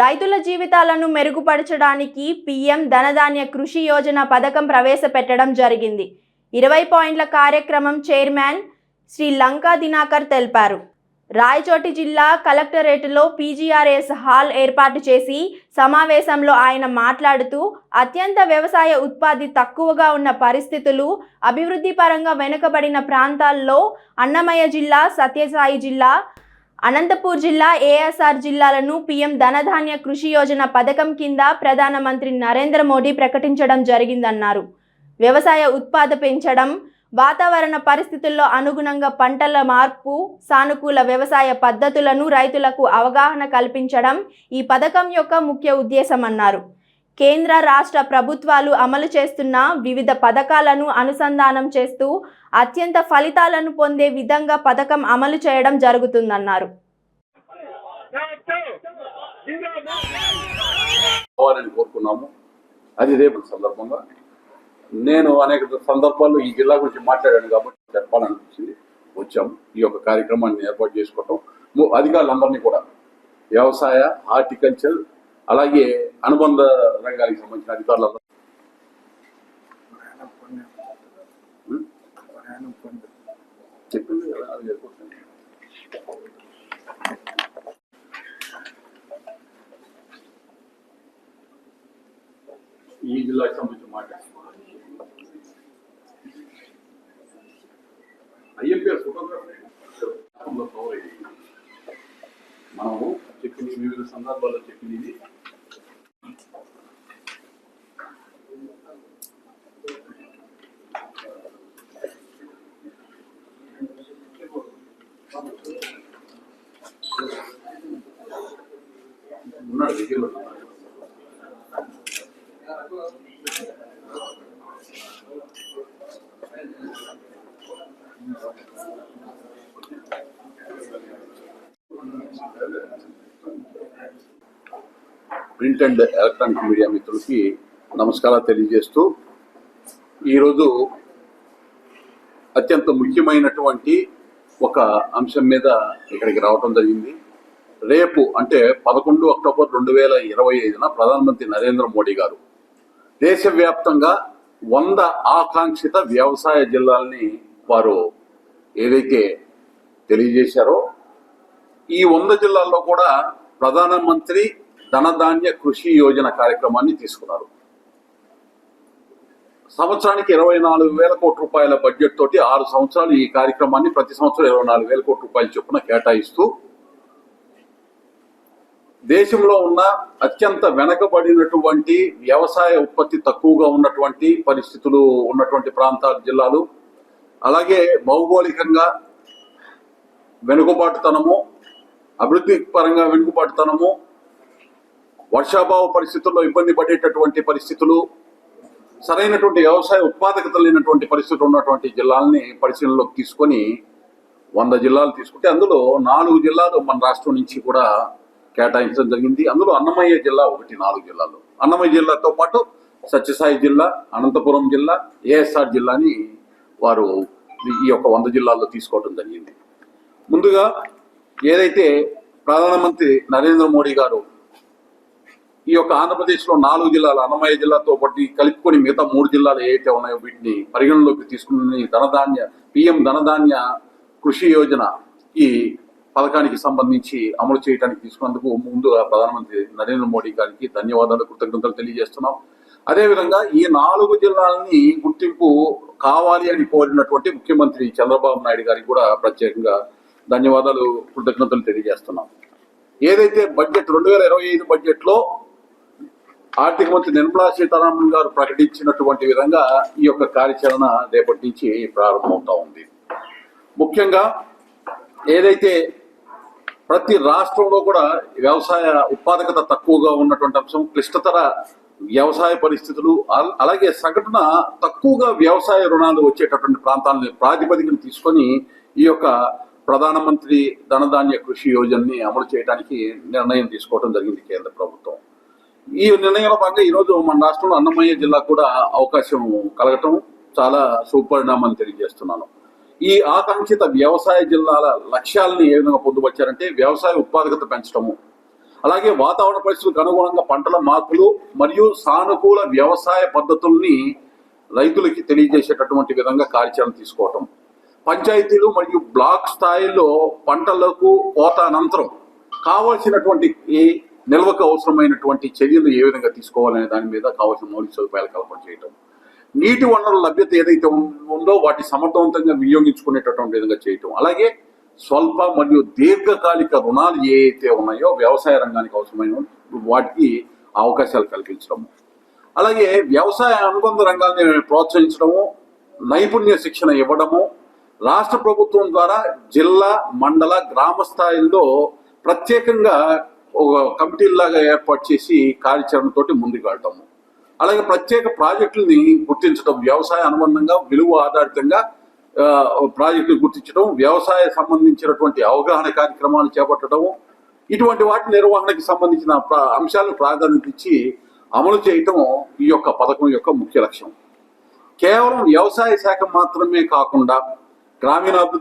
రైతుల జీవితాలను మెరుగుపరచడానికి పీఎం ధనధాన్య కృషి యోజన పథకం ప్రవేశపెట్టడం జరిగింది. ఇరవై పాయింట్ల కార్యక్రమం చైర్మన్ శ్రీ లంకా దినాకర్ తెలిపారు. రాయచోటి జిల్లా కలెక్టరేట్లో పీజీఆర్ఎస్ హాల్ ఏర్పాటు చేసి సమావేశంలో ఆయన మాట్లాడుతూ అత్యంత వ్యవసాయ ఉత్పత్తి తక్కువగా ఉన్న పరిస్థితులు అభివృద్ధి పరంగా వెనుకబడిన ప్రాంతాల్లో అన్నమయ్య జిల్లా సత్యసాయి జిల్లా అనంతపూర్ జిల్లా ఏఎస్ఆర్ జిల్లాలను పీఎం ధనధాన్య కృషి యోజన పథకం కింద ప్రధానమంత్రి నరేంద్ర మోడీ ప్రకటించడం జరిగిందన్నారు. వ్యవసాయ ఉత్పాద పెంచడం వాతావరణ పరిస్థితుల్లో అనుగుణంగా పంటల మార్పు సానుకూల వ్యవసాయ పద్ధతులను రైతులకు అవగాహన కల్పించడం ఈ పథకం యొక్క ముఖ్య ఉద్దేశమన్నారు. కేంద్ర రాష్ట్ర ప్రభుత్వాలు అమలు చేస్తున్న వివిధ పథకాలను అనుసంధానం చేస్తూ అత్యంత ఫలితాలను పొందే విధంగా పథకం అమలు చేయడం జరుగుతుందన్నారు. కోరుకున్నాము. అది రేపు సందర్భంగా. నేను అనేక సందర్భాల్లో ఈ జిల్లా గురించి మాట్లాడాను కాబట్టి చెప్పాలనిపించింది. వచ్చాము. ఈ యొక్క కార్యక్రమాన్ని ఏర్పాటు చేసుకోవటం అధికారులందరినీ కూడా వ్యవసాయ హార్టికల్చర్ అలాగే అనుబంధ రంగానికి సంబంధించిన అధికారుల చెప్పింది ఈ జిల్లాకి సంబంధించిన మాట. IMPS photography. మనము చెప్పింది వివిధ సందర్భాల్లో చెప్పింది ఇది ఉన్నాడు దగ్గరలో ఉన్నాడు. ప్రింట్ అండ్ ఎలక్ట్రానిక్ మీడియా మిత్రులకి నమస్కారాలు తెలియజేస్తూ ఈరోజు అత్యంత ముఖ్యమైనటువంటి ఒక అంశం మీద ఇక్కడికి రావటం జరిగింది. రేపు అంటే పదకొండు అక్టోబర్ రెండు వేల ఇరవై ఐదున ప్రధానమంత్రి నరేంద్ర మోడీ గారు దేశవ్యాప్తంగా వంద ఆకాంక్షిత వ్యవసాయ జిల్లాల్ని వారు ఏదైతే తెలియజేశారో ఈ వంద జిల్లాల్లో కూడా ప్రధానమంత్రి ధనధాన్య కృషి యోజన కార్యక్రమాన్ని తీసుకున్నారు. సంవత్సరానికి ఇరవై నాలుగు వేల కోట్ల రూపాయల బడ్జెట్ తోటి ఆరు సంవత్సరాలు ఈ కార్యక్రమాన్ని ప్రతి సంవత్సరం ఇరవై నాలుగు వేల కోట్ల రూపాయల చొప్పున కేటాయిస్తూ దేశంలో ఉన్న అత్యంత వెనకబడినటువంటి వ్యవసాయ ఉత్పత్తి తక్కువగా ఉన్నటువంటి పరిస్థితులు ఉన్నటువంటి ప్రాంతాలు జిల్లాలు అలాగే భౌగోళికంగా వెనుకబాటుతనము అభివృద్ధి పరంగా వెనుకబాటుతనము వర్షాభావ పరిస్థితుల్లో ఇబ్బంది పడేటటువంటి పరిస్థితులు సరైనటువంటి వ్యవసాయ ఉత్పాదకత లేనటువంటి పరిస్థితులు ఉన్నటువంటి జిల్లాలని పరిశీలనలోకి తీసుకొని వంద జిల్లాలు తీసుకుంటే అందులో నాలుగు జిల్లాలు మన రాష్ట్రం నుంచి కూడా కేటాయించడం జరిగింది. అందులో అన్నమయ్య జిల్లా ఒకటి నాలుగు జిల్లాలు. అన్నమయ్య జిల్లాతో పాటు సత్యసాయి జిల్లా అనంతపురం జిల్లా ఏఎస్ఆర్ జిల్లాని వారు ఈ యొక్క వంద జిల్లాల్లో తీసుకోవడం జరిగింది. ముందుగా ఏదైతే ప్రధానమంత్రి నరేంద్ర మోడీ గారు ఈ యొక్క ఆంధ్రప్రదేశ్లో నాలుగు జిల్లాలు అన్నమయ్య జిల్లాతో పాటు కలుపుకొని మిగతా మూడు జిల్లాలు ఏవైతే ఉన్నాయో వీటిని పరిగణలోకి తీసుకుని ధనధాన్య పిఎం ధనధాన్య కృషి యోజన ఈ పథకానికి సంబంధించి అమలు చేయడానికి తీసుకున్నందుకు ముందుగా ప్రధానమంత్రి నరేంద్ర మోడీ గారికి ధన్యవాదాలు కృతజ్ఞతలు తెలియజేస్తున్నాం. అదేవిధంగా ఈ నాలుగు జిల్లాలని గుర్తింపు కావాలి అని కోరినటువంటి ముఖ్యమంత్రి చంద్రబాబు నాయుడు గారికి కూడా ప్రత్యేకంగా ధన్యవాదాలు కృతజ్ఞతలు తెలియజేస్తున్నాం. ఏదైతే బడ్జెట్ రెండు వేల ఇరవై ఐదు బడ్జెట్లో ఆర్థిక మంత్రి నిర్మలా సీతారామన్ గారు ప్రకటించినటువంటి విధంగా ఈ యొక్క కార్యాచరణ రేపటి నుంచి ప్రారంభమవుతా ఉంది. ముఖ్యంగా ఏదైతే ప్రతి రాష్ట్రంలో కూడా వ్యవసాయ ఉత్పాదకత తక్కువగా ఉన్నటువంటి అంశం క్లిష్టతర వ్యవసాయ పరిస్థితులు అలాగే సగటున తక్కువగా వ్యవసాయ రుణాలు వచ్చేటటువంటి ప్రాంతాలని ప్రాతిపదికన తీసుకొని ఈ యొక్క ప్రధానమంత్రి ధనధాన్య కృషి యోజనని అమలు చేయడానికి నిర్ణయం తీసుకోవడం జరిగింది కేంద్ర ప్రభుత్వం. ఈ నిర్ణయంలో భాగంగా ఈరోజు మన రాష్ట్రంలో అన్నమయ్య జిల్లా కూడా అవకాశం కలగటం చాలా సుపరిణామాన్ని తెలియజేస్తున్నాను. ఈ ఆకాంక్షిత వ్యవసాయ జిల్లాల లక్ష్యాలని ఏ విధంగా పొందుపరిచారంటే వ్యవసాయ ఉత్పాదకత పెంచడము అలాగే వాతావరణ పరిస్థితులకు అనుగుణంగా పంటల మార్పులు మరియు సానుకూల వ్యవసాయ పద్ధతుల్ని రైతులకి తెలియజేసేటటువంటి విధంగా కార్యాచరణ తీసుకోవటం. పంచాయతీలు మరియు బ్లాక్ స్థాయిలో పంటలకు కోత అనంతరం కావలసినటువంటి ఈ నిల్వకు అవసరమైనటువంటి చర్యలు ఏ విధంగా తీసుకోవాలనే దాని మీద కావాల్సిన మౌలిక సదుపాయాలు కల్పన చేయటం. నీటి వనరుల లభ్యత ఏదైతే ఉందో వాటి సమర్థవంతంగా వినియోగించుకునేటటువంటి విధంగా చేయటం. అలాగే స్వల్ప మరియు దీర్ఘకాలిక రుణాలు ఏ అయితే ఉన్నాయో వ్యవసాయ రంగానికి అవసరమైన వాటికి అవకాశాలు కల్పించడం. అలాగే వ్యవసాయ అనుబంధ రంగాన్ని ప్రోత్సహించడము నైపుణ్య శిక్షణ ఇవ్వడము రాష్ట్ర ప్రభుత్వం ద్వారా జిల్లా మండల గ్రామ స్థాయిల్లో ప్రత్యేకంగా ఒక కమిటీలాగా ఏర్పాటు చేసి కార్యాచరణతోటి ముందుకు వెళ్ళటము అలాగే ప్రత్యేక ప్రాజెక్టుల్ని గుర్తించడం వ్యవసాయ అనుబంధంగా విలువ ఆధారితంగా ప్రాజెక్టులు గుర్తించడం వ్యవసాయ సంబంధించినటువంటి అవగాహన కార్యక్రమాలు చేపట్టడం ఇటువంటి వాటి నిర్వహణకి సంబంధించిన అంశాలను ప్రాధాన్యత ఇచ్చి అమలు చేయటం ఈ యొక్క పథకం యొక్క ముఖ్య లక్ష్యం. కేవలం వ్యవసాయ శాఖ మాత్రమే కాకుండా గ్రామీణాభివృద్ధి